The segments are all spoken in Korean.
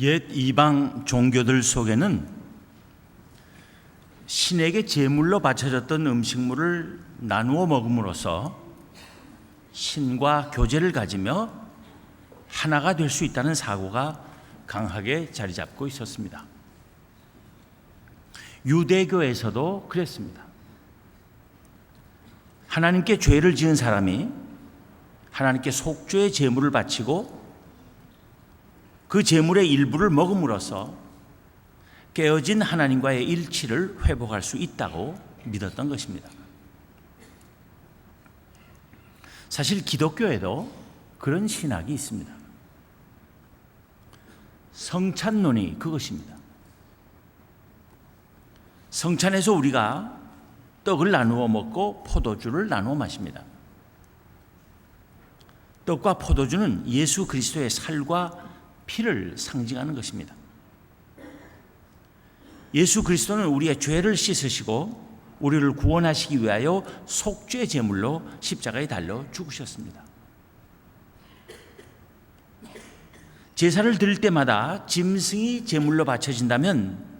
옛 이방 종교들 속에는 신에게 제물로 바쳐졌던 음식물을 나누어 먹음으로써 신과 교제를 가지며 하나가 될 수 있다는 사고가 강하게 자리 잡고 있었습니다. 유대교에서도 그랬습니다. 하나님께 죄를 지은 사람이 하나님께 속죄의 제물을 바치고 그 제물의 일부를 먹음으로써 깨어진 하나님과의 일치를 회복할 수 있다고 믿었던 것입니다. 사실 기독교에도 그런 신학이 있습니다. 성찬론이 그것입니다. 성찬에서 우리가 떡을 나누어 먹고 포도주를 나누어 마십니다. 떡과 포도주는 예수 그리스도의 살과 피를 상징하는 것입니다. 예수 그리스도는 우리의 죄를 씻으시고 우리를 구원하시기 위하여 속죄 제물로 십자가에 달려 죽으셨습니다. 제사를 드릴 때마다 짐승이 제물로 바쳐진다면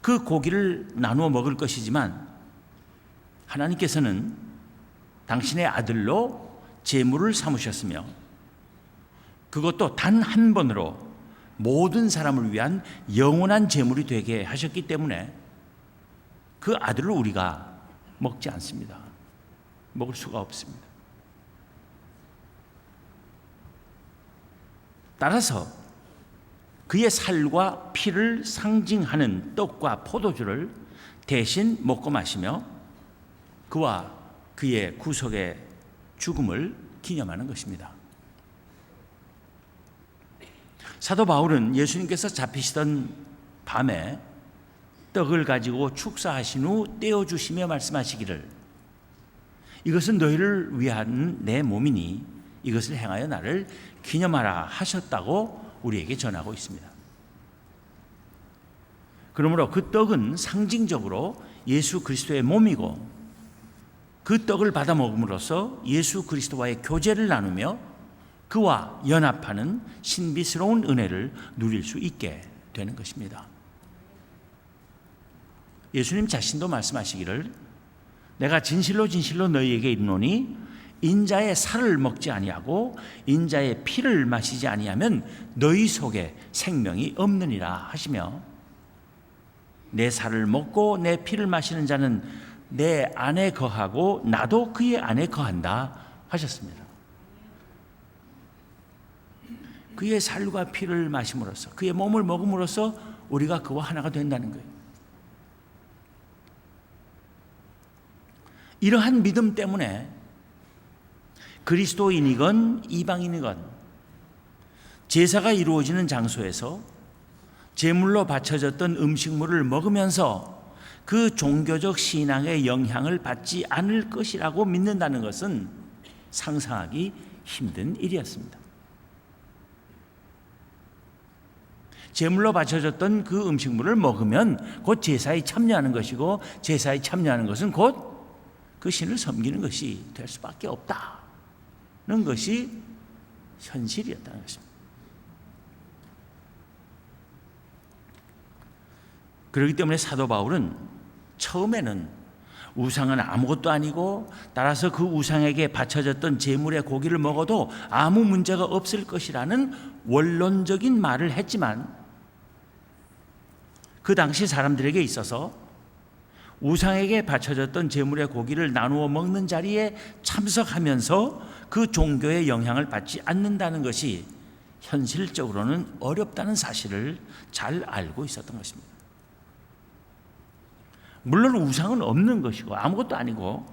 그 고기를 나누어 먹을 것이지만 하나님께서는 당신의 아들로 제물을 삼으셨으며 그것도 단 한 번으로 모든 사람을 위한 영원한 제물이 되게 하셨기 때문에 그 아들을 우리가 먹지 않습니다. 먹을 수가 없습니다. 따라서 그의 살과 피를 상징하는 떡과 포도주를 대신 먹고 마시며 그와 그의 구속의 죽음을 기념하는 것입니다. 사도 바울은 예수님께서 잡히시던 밤에 떡을 가지고 축사하신 후 떼어 주시며 말씀하시기를 이것은 너희를 위한 내 몸이니 이것을 행하여 나를 기념하라 하셨다고 우리에게 전하고 있습니다. 그러므로 그 떡은 상징적으로 예수 그리스도의 몸이고 그 떡을 받아 먹음으로써 예수 그리스도와의 교제를 나누며 그와 연합하는 신비스러운 은혜를 누릴 수 있게 되는 것입니다. 예수님 자신도 말씀하시기를 내가 진실로 진실로 너희에게 이르노니 인자의 살을 먹지 아니하고 인자의 피를 마시지 아니하면 너희 속에 생명이 없느니라 하시며 내 살을 먹고 내 피를 마시는 자는 내 안에 거하고 나도 그의 안에 거한다 하셨습니다. 그의 살과 피를 마심으로써 그의 몸을 먹음으로써 우리가 그와 하나가 된다는 거예요. 이러한 믿음 때문에 그리스도인이건 이방인이건 제사가 이루어지는 장소에서 제물로 바쳐졌던 음식물을 먹으면서 그 종교적 신앙의 영향을 받지 않을 것이라고 믿는다는 것은 상상하기 힘든 일이었습니다. 제물로 바쳐졌던 그 음식물을 먹으면 곧 제사에 참여하는 것이고 제사에 참여하는 것은 곧 그 신을 섬기는 것이 될 수밖에 없다는 것이 현실이었다는 것입니다. 그렇기 때문에 사도 바울은 처음에는 우상은 아무것도 아니고 따라서 그 우상에게 바쳐졌던 제물의 고기를 먹어도 아무 문제가 없을 것이라는 원론적인 말을 했지만 그 당시 사람들에게 있어서 우상에게 바쳐졌던 제물의 고기를 나누어 먹는 자리에 참석하면서 그 종교의 영향을 받지 않는다는 것이 현실적으로는 어렵다는 사실을 잘 알고 있었던 것입니다. 물론 우상은 없는 것이고 아무것도 아니고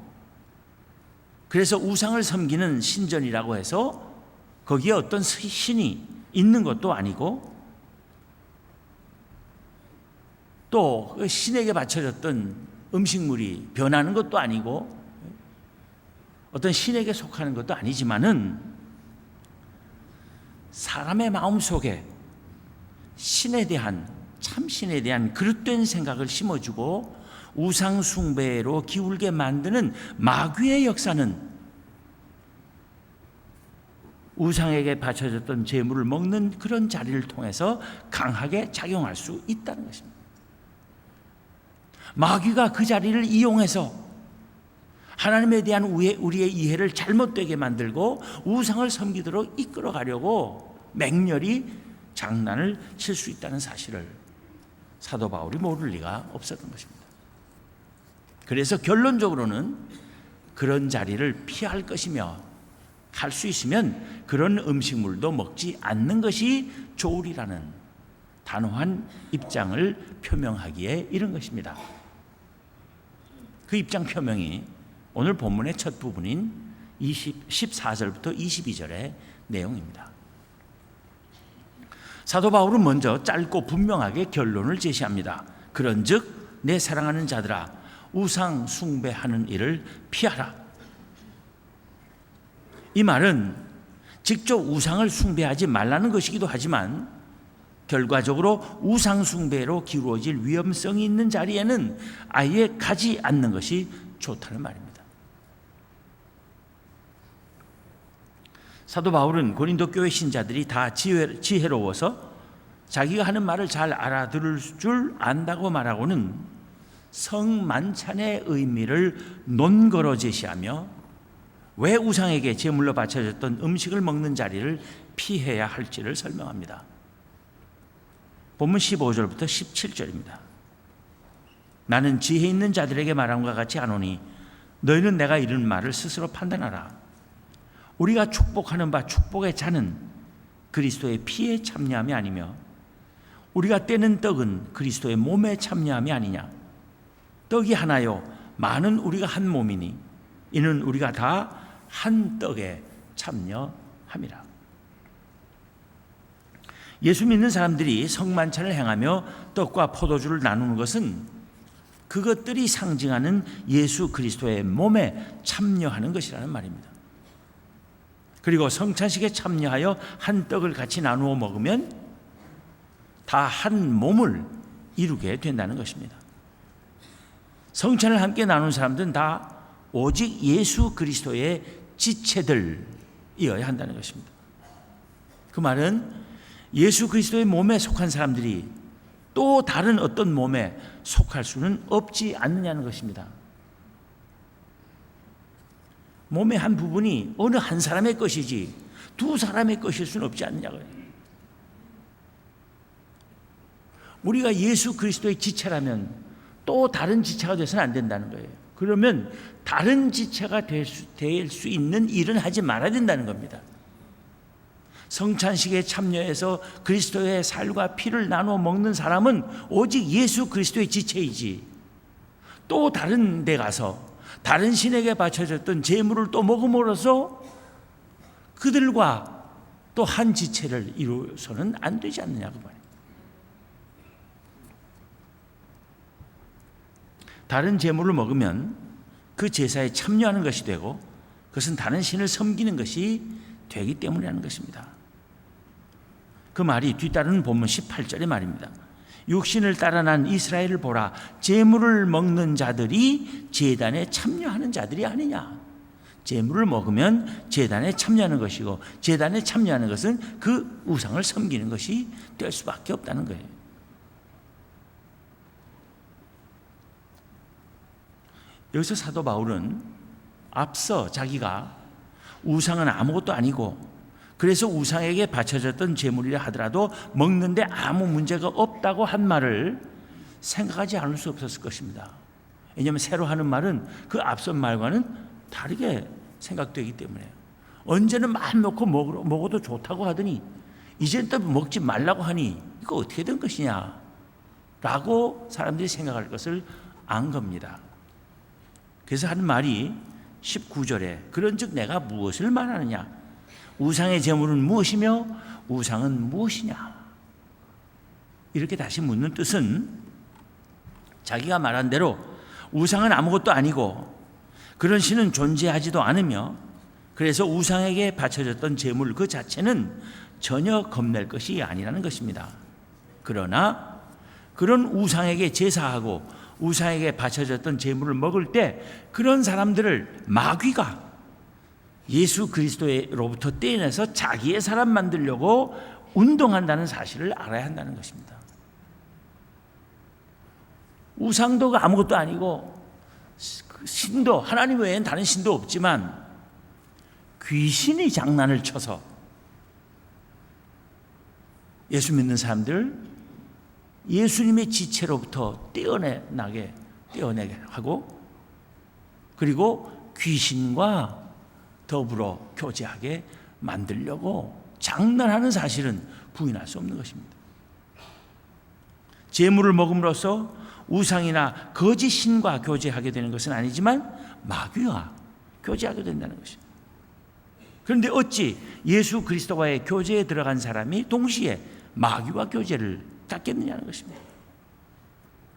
그래서 우상을 섬기는 신전이라고 해서 거기에 어떤 신이 있는 것도 아니고 또그 신에게 바쳐졌던 음식물이 변하는 것도 아니고 어떤 신에게 속하는 것도 아니지만은 사람의 마음 속에 신에 대한 참신에 대한 그릇된 생각을 심어주고 우상 숭배로 기울게 만드는 마귀의 역사는 우상에게 바쳐졌던 재물을 먹는 그런 자리를 통해서 강하게 작용할 수 있다는 것입니다. 마귀가 그 자리를 이용해서 하나님에 대한 우리의 이해를 잘못되게 만들고 우상을 섬기도록 이끌어 가려고 맹렬히 장난을 칠 수 있다는 사실을 사도 바울이 모를 리가 없었던 것입니다. 그래서 결론적으로는 그런 자리를 피할 것이며 할 수 있으면 그런 음식물도 먹지 않는 것이 좋으리라는 단호한 입장을 표명하기에 이른 것입니다. 그 입장 표명이 오늘 본문의 첫 부분인 20, 14절부터 22절의 내용입니다. 사도 바울은 먼저 짧고 분명하게 결론을 제시합니다. 그런즉 내 사랑하는 자들아 우상 숭배하는 일을 피하라. 이 말은 직접 우상을 숭배하지 말라는 것이기도 하지만 결과적으로 우상 숭배로 기울어질 위험성이 있는 자리에는 아예 가지 않는 것이 좋다는 말입니다. 사도 바울은 고린도 교회 신자들이 다 지혜, 지혜로워서 자기가 하는 말을 잘 알아들을 줄 안다고 말하고는 성만찬의 의미를 논거로 제시하며 왜 우상에게 제물로 바쳐졌던 음식을 먹는 자리를 피해야 할지를 설명합니다. 본문 15절부터 17절입니다. 나는 지혜 있는 자들에게 말함과 같이 하노니 너희는 내가 이런 말을 스스로 판단하라. 우리가 축복하는 바 축복의 자는 그리스도의 피에 참여함이 아니며 우리가 떼는 떡은 그리스도의 몸에 참여함이 아니냐 떡이 하나요 많은 우리가 한 몸이니 이는 우리가 다 한 떡에 참여함이라 예수 믿는 사람들이 성만찬을 행하며 떡과 포도주를 나누는 것은 그것들이 상징하는 예수 그리스도의 몸에 참여하는 것이라는 말입니다. 그리고 성찬식에 참여하여 한 떡을 같이 나누어 먹으면 다 한 몸을 이루게 된다는 것입니다. 성찬을 함께 나눈 사람들은 다 오직 예수 그리스도의 지체들이어야 한다는 것입니다. 그 말은 예수 그리스도의 몸에 속한 사람들이 또 다른 어떤 몸에 속할 수는 없지 않느냐는 것입니다. 몸의 한 부분이 어느 한 사람의 것이지 두 사람의 것일 수는 없지 않느냐고요. 우리가 예수 그리스도의 지체라면 또 다른 지체가 돼서는 안 된다는 거예요. 그러면 다른 지체가 될 수, 있는 일은 하지 말아야 된다는 겁니다. 성찬식에 참여해서 그리스도의 살과 피를 나누어 먹는 사람은 오직 예수 그리스도의 지체이지. 또 다른 데 가서 다른 신에게 바쳐졌던 재물을 또 먹음으로써 그들과 또 한 지체를 이루어서는 안 되지 않느냐고 그 말이에요. 다른 재물을 먹으면 그 제사에 참여하는 것이 되고 그것은 다른 신을 섬기는 것이 되기 때문이라는 것입니다. 그 말이 뒤따르는 본문 18절의 말입니다. 육신을 따라 난 이스라엘을 보라 재물을 먹는 자들이 제단에 참여하는 자들이 아니냐. 재물을 먹으면 제단에 참여하는 것이고 제단에 참여하는 것은 그 우상을 섬기는 것이 될 수밖에 없다는 거예요. 여기서 사도 바울은 앞서 자기가 우상은 아무것도 아니고 그래서 우상에게 바쳐졌던 제물이라 하더라도 먹는데 아무 문제가 없다고 한 말을 생각하지 않을 수 없었을 것입니다. 왜냐하면 새로 하는 말은 그 앞선 말과는 다르게 생각되기 때문에 언제는 마음 놓고 먹으러, 먹어도 좋다고 하더니 이젠 또 먹지 말라고 하니 이거 어떻게 된 것이냐 라고 사람들이 생각할 것을 안 겁니다. 그래서 하는 말이 19절에 그런즉 내가 무엇을 말하느냐 우상의 제물은 무엇이며 우상은 무엇이냐? 이렇게 다시 묻는 뜻은 자기가 말한 대로 우상은 아무것도 아니고 그런 신은 존재하지도 않으며 그래서 우상에게 바쳐졌던 제물 그 자체는 전혀 겁낼 것이 아니라는 것입니다. 그러나 그런 우상에게 제사하고 우상에게 바쳐졌던 제물을 먹을 때 그런 사람들을 마귀가 예수 그리스도로부터 떼내서 자기의 사람 만들려고 운동한다는 사실을 알아야 한다는 것입니다. 우상도가 아무것도 아니고 그 신도 하나님 외엔 다른 신도 없지만 귀신이 장난을 쳐서 예수 믿는 사람들 예수님의 지체로부터 떼어내게 떼어내게 하고 그리고 귀신과 더불어 교제하게 만들려고 장난하는 사실은 부인할 수 없는 것입니다. 재물을 먹음으로써 우상이나 거짓 신과 교제하게 되는 것은 아니지만 마귀와 교제하게 된다는 것입니다. 그런데 어찌 예수 그리스도와의 교제에 들어간 사람이 동시에 마귀와 교제를 갖겠느냐는 것입니다.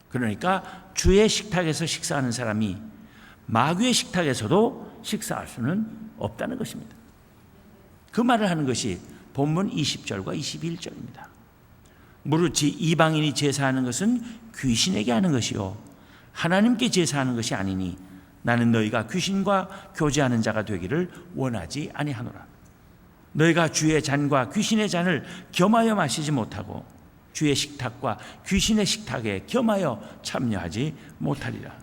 그러니까 주의 식탁에서 식사하는 사람이 마귀의 식탁에서도 식사할 수는 없다는 것입니다. 그 말을 하는 것이 본문 20절과 21절입니다. 무릇이 이방인이 제사하는 것은 귀신에게 하는 것이요 하나님께 제사하는 것이 아니니 나는 너희가 귀신과 교제하는 자가 되기를 원하지 아니하노라. 너희가 주의 잔과 귀신의 잔을 겸하여 마시지 못하고 주의 식탁과 귀신의 식탁에 겸하여 참여하지 못하리라.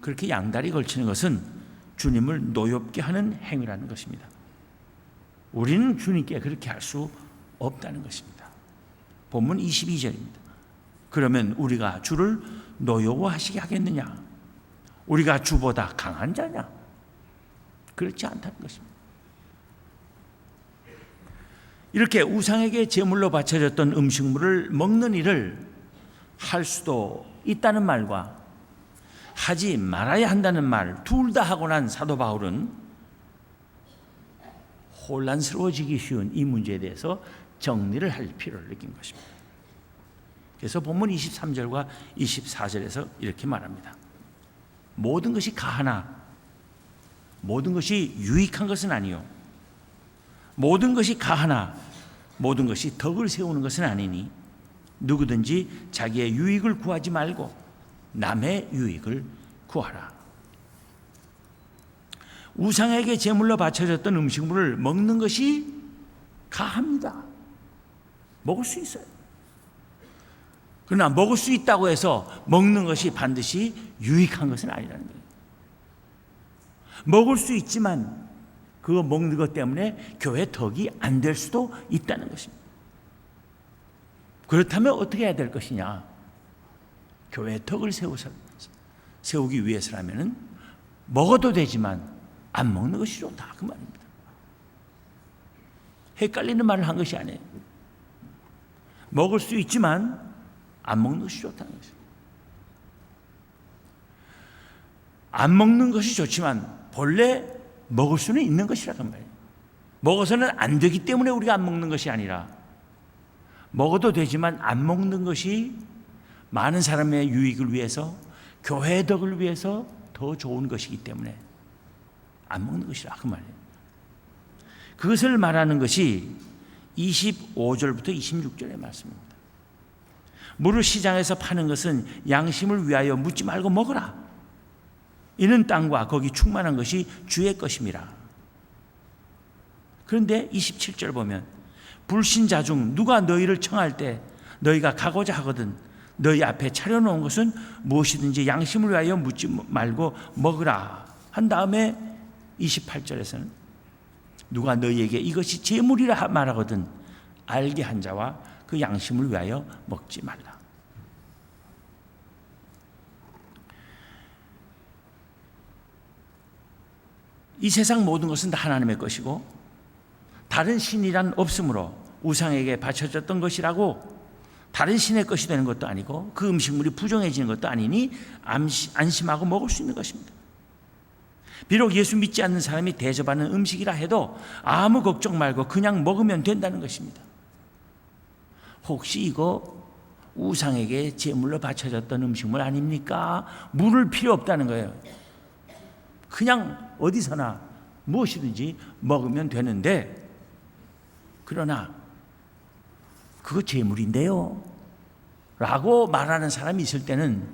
그렇게 양다리 걸치는 것은 주님을 노엽게 하는 행위라는 것입니다. 우리는 주님께 그렇게 할 수 없다는 것입니다. 본문 22절입니다. 그러면 우리가 주를 노여워하시게 하겠느냐? 우리가 주보다 강한 자냐? 그렇지 않다는 것입니다. 이렇게 우상에게 제물로 바쳐졌던 음식물을 먹는 일을 할 수도 있다는 말과 하지 말아야 한다는 말 둘 다 하고 난 사도 바울은 혼란스러워지기 쉬운 이 문제에 대해서 정리를 할 필요를 느낀 것입니다. 그래서 본문 23절과 24절에서 이렇게 말합니다. 모든 것이 가하나 모든 것이 유익한 것은 아니요 모든 것이 가하나 모든 것이 덕을 세우는 것은 아니니 누구든지 자기의 유익을 구하지 말고 남의 유익을 구하라. 우상에게 제물로 바쳐졌던 음식물을 먹는 것이 가합니다. 먹을 수 있어요. 그러나 먹을 수 있다고 해서 먹는 것이 반드시 유익한 것은 아니라는 거예요. 먹을 수 있지만 그거 먹는 것 때문에 교회 덕이 안 될 수도 있다는 것입니다. 그렇다면 어떻게 해야 될 것이냐? 교회 덕을 세우서 세우기 위해서라면은 먹어도 되지만 안 먹는 것이 좋다 그 말입니다. 헷갈리는 말을 한 것이 아니에요. 먹을 수 있지만 안 먹는 것이 좋다는 것입니다. 안 먹는 것이 좋지만 본래 먹을 수는 있는 것이라는 말이에요. 먹어서는 안 되기 때문에 우리가 안 먹는 것이 아니라 먹어도 되지만 안 먹는 것이 많은 사람의 유익을 위해서 교회 덕을 위해서 더 좋은 것이기 때문에 안 먹는 것이라 그 말이에요. 그것을 말하는 것이 25절부터 26절의 말씀입니다. 무릇 시장에서 파는 것은 양심을 위하여 묻지 말고 먹어라. 이는 땅과 거기 충만한 것이 주의 것임이라. 그런데 27절 보면 불신자 중 누가 너희를 청할 때 너희가 가고자 하거든 너희 앞에 차려놓은 것은 무엇이든지 양심을 위하여 묻지 말고 먹으라 한 다음에 28절에서는 누가 너희에게 이것이 재물이라 말하거든 알게 한 자와 그 양심을 위하여 먹지 말라. 이 세상 모든 것은 다 하나님의 것이고 다른 신이란 없으므로 우상에게 바쳐졌던 것이라고 다른 신의 것이 되는 것도 아니고 그 음식물이 부정해지는 것도 아니니 안심하고 먹을 수 있는 것입니다. 비록 예수 믿지 않는 사람이 대접하는 음식이라 해도 아무 걱정 말고 그냥 먹으면 된다는 것입니다. 혹시 이거 우상에게 제물로 바쳐졌던 음식물 아닙니까? 물을 필요 없다는 거예요. 그냥 어디서나 무엇이든지 먹으면 되는데 그러나 그거 제물인데요. 라고 말하는 사람이 있을 때는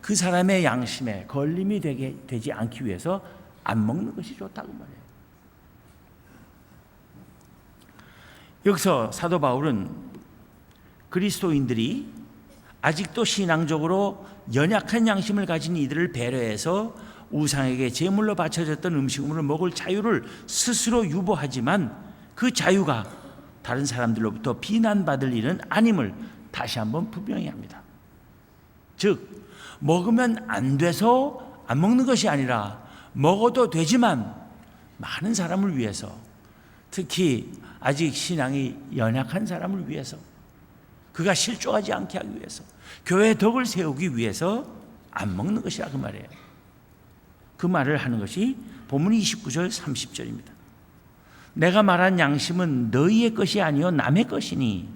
그 사람의 양심에 걸림이 되게 되지 않기 위해서 안 먹는 것이 좋다고 말해요. 여기서 사도 바울은 그리스도인들이 아직도 신앙적으로 연약한 양심을 가진 이들을 배려해서 우상에게 제물로 바쳐졌던 음식물을 먹을 자유를 스스로 유보하지만 그 자유가 다른 사람들로부터 비난받을 일은 아님을 다시 한번 분명히 합니다. 즉, 먹으면 안 돼서 안 먹는 것이 아니라 먹어도 되지만 많은 사람을 위해서 특히 아직 신앙이 연약한 사람을 위해서 그가 실족하지 않게 하기 위해서 교회 덕을 세우기 위해서 안 먹는 것이라 그 말이에요. 그 말을 하는 것이 본문 29절 30절입니다. 내가 말한 양심은 너희의 것이 아니요 남의 것이니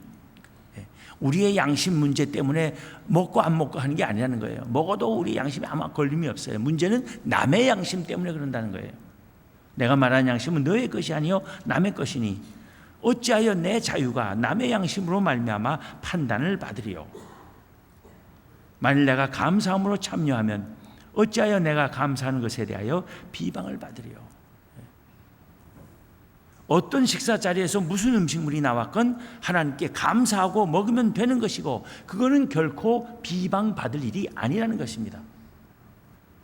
예, 우리의 양심 문제 때문에 먹고 안 먹고 하는 게 아니라는 거예요. 먹어도 우리 양심에 아마 걸림이 없어요. 문제는 남의 양심 때문에 그런다는 거예요. 내가 말한 양심은 너의 것이 아니요 남의 것이니 어찌하여 내 자유가 남의 양심으로 말미암아 판단을 받으리요. 만일 내가 감사함으로 참여하면 어찌하여 내가 감사하는 것에 대하여 비방을 받으리요. 어떤 식사 자리에서 무슨 음식물이 나왔건 하나님께 감사하고 먹으면 되는 것이고 그거는 결코 비방받을 일이 아니라는 것입니다.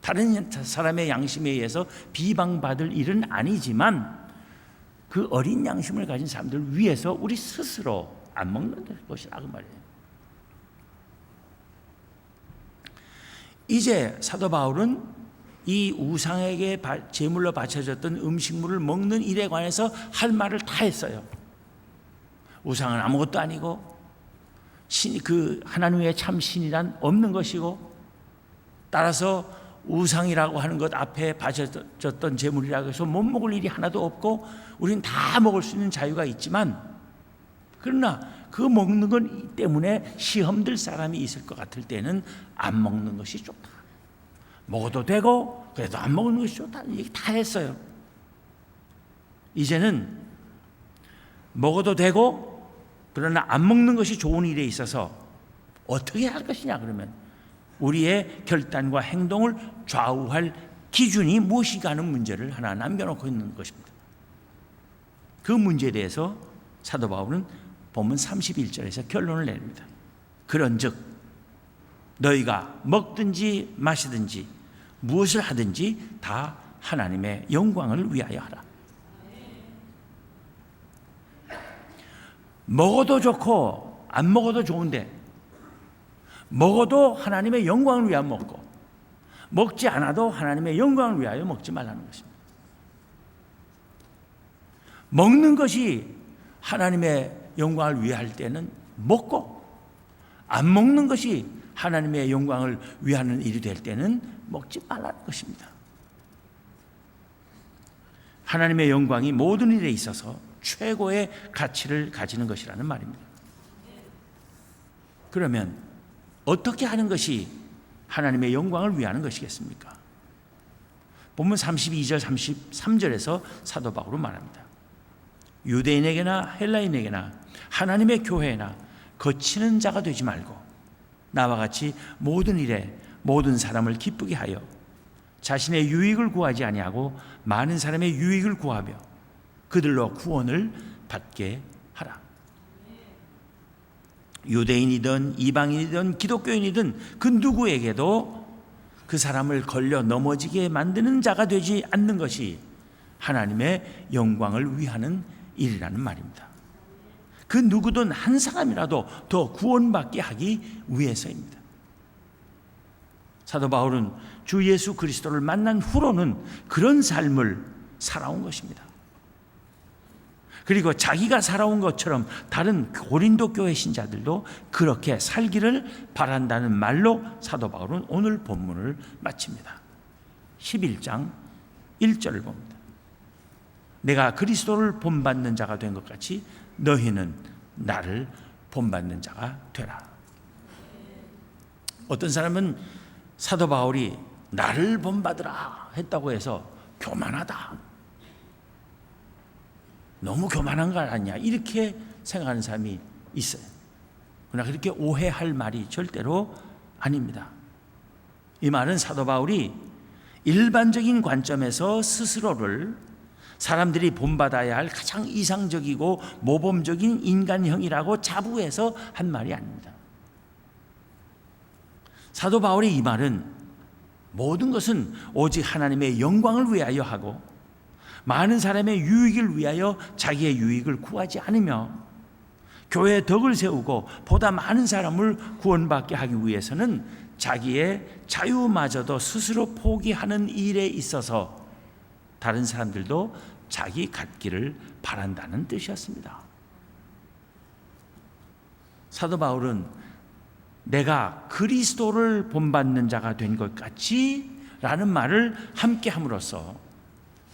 다른 사람의 양심에 의해서 비방받을 일은 아니지만 그 어린 양심을 가진 사람들 위해서 우리 스스로 안 먹는 것이라고 말이에요. 이제 사도 바울은 이 우상에게 제물로 바쳐졌던 음식물을 먹는 일에 관해서 할 말을 다 했어요. 우상은 아무것도 아니고 신, 그 하나님 외에 참 신이란 없는 것이고 따라서 우상이라고 하는 것 앞에 바쳐졌던 제물이라고 해서 못 먹을 일이 하나도 없고 우리는 다 먹을 수 있는 자유가 있지만 그러나 그 먹는 것 때문에 시험들 사람이 있을 것 같을 때는 안 먹는 것이 좋다. 먹어도 되고 그래도 안 먹는 것이 좋다. 얘기 다 했어요. 이제는 먹어도 되고 그러나 안 먹는 것이 좋은 일에 있어서 어떻게 할 것이냐 그러면 우리의 결단과 행동을 좌우할 기준이 무엇인가 하는 문제를 하나 남겨놓고 있는 것입니다. 그 문제에 대해서 사도 바울은 본문 31절에서 결론을 내립니다. 그런즉 너희가 먹든지 마시든지 무엇을 하든지 다 하나님의 영광을 위하여 하라. 먹어도 좋고 안 먹어도 좋은데 먹어도 하나님의 영광을 위하여 먹고 먹지 않아도 하나님의 영광을 위하여 먹지 말라는 것입니다. 먹는 것이 하나님의 영광을 위할 때는 먹고 안 먹는 것이 하나님의 영광을 위하는 일이 될 때는 먹지 말라는 것입니다. 하나님의 영광이 모든 일에 있어서 최고의 가치를 가지는 것이라는 말입니다. 그러면 어떻게 하는 것이 하나님의 영광을 위하는 것이겠습니까? 본문 32절 33절에서 사도 바울은 말합니다. 유대인에게나 헬라인에게나 하나님의 교회나 거치는 자가 되지 말고 나와 같이 모든 일에 모든 사람을 기쁘게 하여 자신의 유익을 구하지 아니하고 많은 사람의 유익을 구하며 그들로 구원을 받게 하라. 유대인이든 이방인이든 기독교인이든 그 누구에게도 그 사람을 걸려 넘어지게 만드는 자가 되지 않는 것이 하나님의 영광을 위하는 일이라는 말입니다. 그 누구든 한 사람이라도 더 구원받게 하기 위해서입니다. 사도 바울은 주 예수 그리스도를 만난 후로는 그런 삶을 살아온 것입니다. 그리고 자기가 살아온 것처럼 다른 고린도 교회 신자들도 그렇게 살기를 바란다는 말로 사도 바울은 오늘 본문을 마칩니다. 11장 1절을 봅니다. 내가 그리스도를 본받는 자가 된 것 같이 너희는 나를 본받는 자가 되라. 어떤 사람은 사도 바울이 나를 본받으라 했다고 해서 교만하다. 너무 교만한 거 아니냐 이렇게 생각하는 사람이 있어요. 그러나 그렇게 오해할 말이 절대로 아닙니다. 이 말은 사도 바울이 일반적인 관점에서 스스로를 사람들이 본받아야 할 가장 이상적이고 모범적인 인간형이라고 자부해서 한 말이 아닙니다. 사도 바울의 이 말은 모든 것은 오직 하나님의 영광을 위하여 하고 많은 사람의 유익을 위하여 자기의 유익을 구하지 않으며 교회의 덕을 세우고 보다 많은 사람을 구원받게 하기 위해서는 자기의 자유마저도 스스로 포기하는 일에 있어서 다른 사람들도 자기 갖기를 바란다는 뜻이었습니다. 사도 바울은 내가 그리스도를 본받는 자가 된 것 같이 라는 말을 함께 함으로써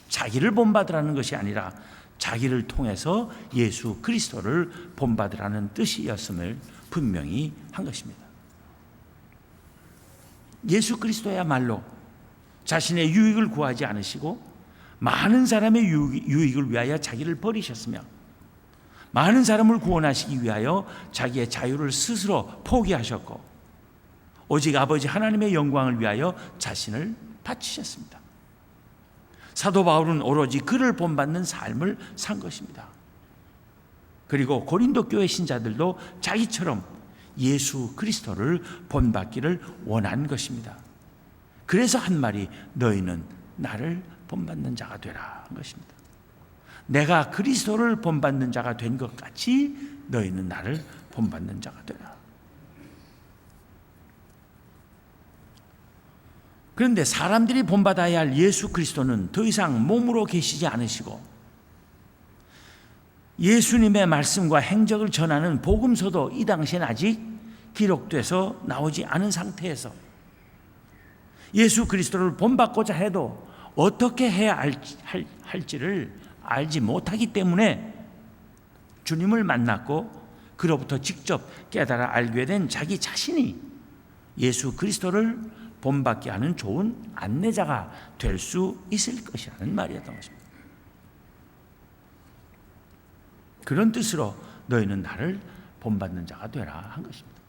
자기를 본받으라는 것이 아니라 자기를 통해서 예수 그리스도를 본받으라는 뜻이었음을 분명히 한 것입니다. 예수 그리스도야말로 자신의 유익을 구하지 않으시고 많은 사람의 유익을 위하여 자기를 버리셨으며 많은 사람을 구원하시기 위하여 자기의 자유를 스스로 포기하셨고 오직 아버지 하나님의 영광을 위하여 자신을 바치셨습니다. 사도 바울은 오로지 그를 본받는 삶을 산 것입니다. 그리고 고린도 교회 신자들도 자기처럼 예수 그리스도를 본받기를 원한 것입니다. 그래서 한 말이 너희는 나를 본받는 자가 되라 한 것입니다. 내가 그리스도를 본받는 자가 된 것 같이 너희는 나를 본받는 자가 되라. 그런데 사람들이 본받아야 할 예수 그리스도는 더 이상 몸으로 계시지 않으시고 예수님의 말씀과 행적을 전하는 복음서도 이 당시엔 아직 기록돼서 나오지 않은 상태에서 예수 그리스도를 본받고자 해도 어떻게 해야 할지를 알지 못하기 때문에 주님을 만났고 그로부터 직접 깨달아 알게 된 자기 자신이 예수 그리스도를 본받게 하는 좋은 안내자가 될 수 있을 것이라는 말이었던 것입니다. 그런 뜻으로 너희는 나를 본받는 자가 되라 한 것입니다.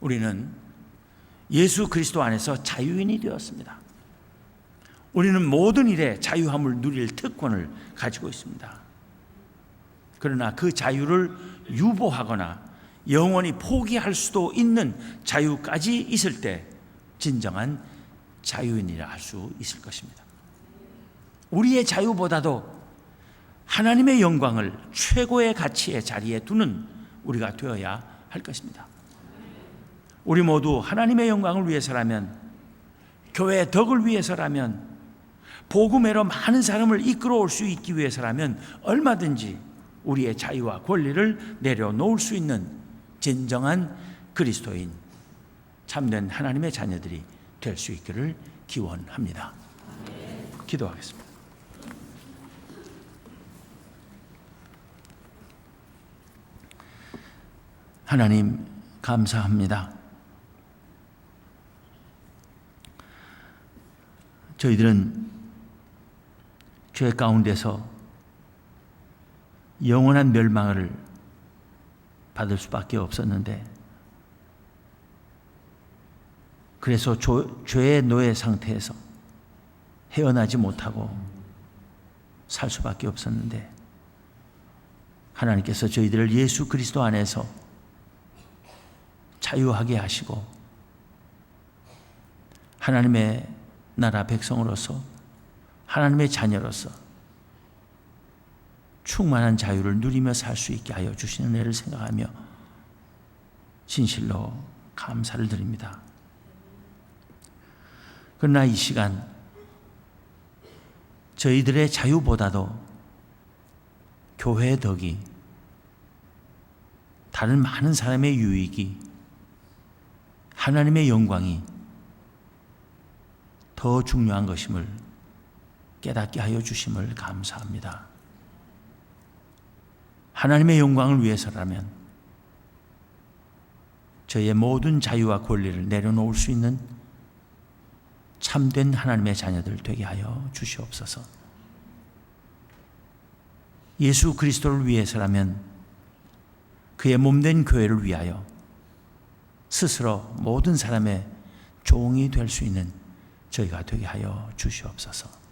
우리는 예수 그리스도 안에서 자유인이 되었습니다. 우리는 모든 일에 자유함을 누릴 특권을 가지고 있습니다. 그러나 그 자유를 유보하거나 영원히 포기할 수도 있는 자유까지 있을 때 진정한 자유인이라 할 수 있을 것입니다. 우리의 자유보다도 하나님의 영광을 최고의 가치의 자리에 두는 우리가 되어야 할 것입니다. 우리 모두 하나님의 영광을 위해서라면 교회의 덕을 위해서라면 복음으로 많은 사람을 이끌어올 수 있기 위해서라면 얼마든지 우리의 자유와 권리를 내려놓을 수 있는 진정한 그리스도인 참된 하나님의 자녀들이 될 수 있기를 기원합니다. 기도하겠습니다. 하나님 감사합니다. 저희들은 죄 가운데서 영원한 멸망을 받을 수밖에 없었는데 그래서 조, 죄의 노예 상태에서 헤어나지 못하고 살 수밖에 없었는데 하나님께서 저희들을 예수 그리스도 안에서 자유하게 하시고 하나님의 나라 백성으로서 하나님의 자녀로서 충만한 자유를 누리며 살 수 있게 하여 주시는 은혜를 생각하며 진실로 감사를 드립니다. 그러나 이 시간 저희들의 자유보다도 교회의 덕이 다른 많은 사람의 유익이 하나님의 영광이 더 중요한 것임을 깨닫게 하여 주심을 감사합니다. 하나님의 영광을 위해서라면 저의 모든 자유와 권리를 내려놓을 수 있는 참된 하나님의 자녀들 되게 하여 주시옵소서. 예수 그리스도를 위해서라면 그의 몸된 교회를 위하여 스스로 모든 사람의 종이 될 수 있는 저희가 되게 하여 주시옵소서.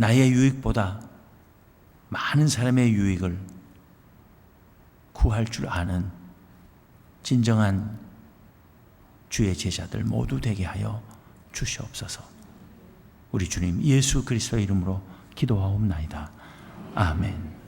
나의 유익보다 많은 사람의 유익을 구할 줄 아는 진정한 주의 제자들 모두 되게 하여 주시옵소서. 우리 주님 예수 그리스도의 이름으로 기도하옵나이다. 아멘.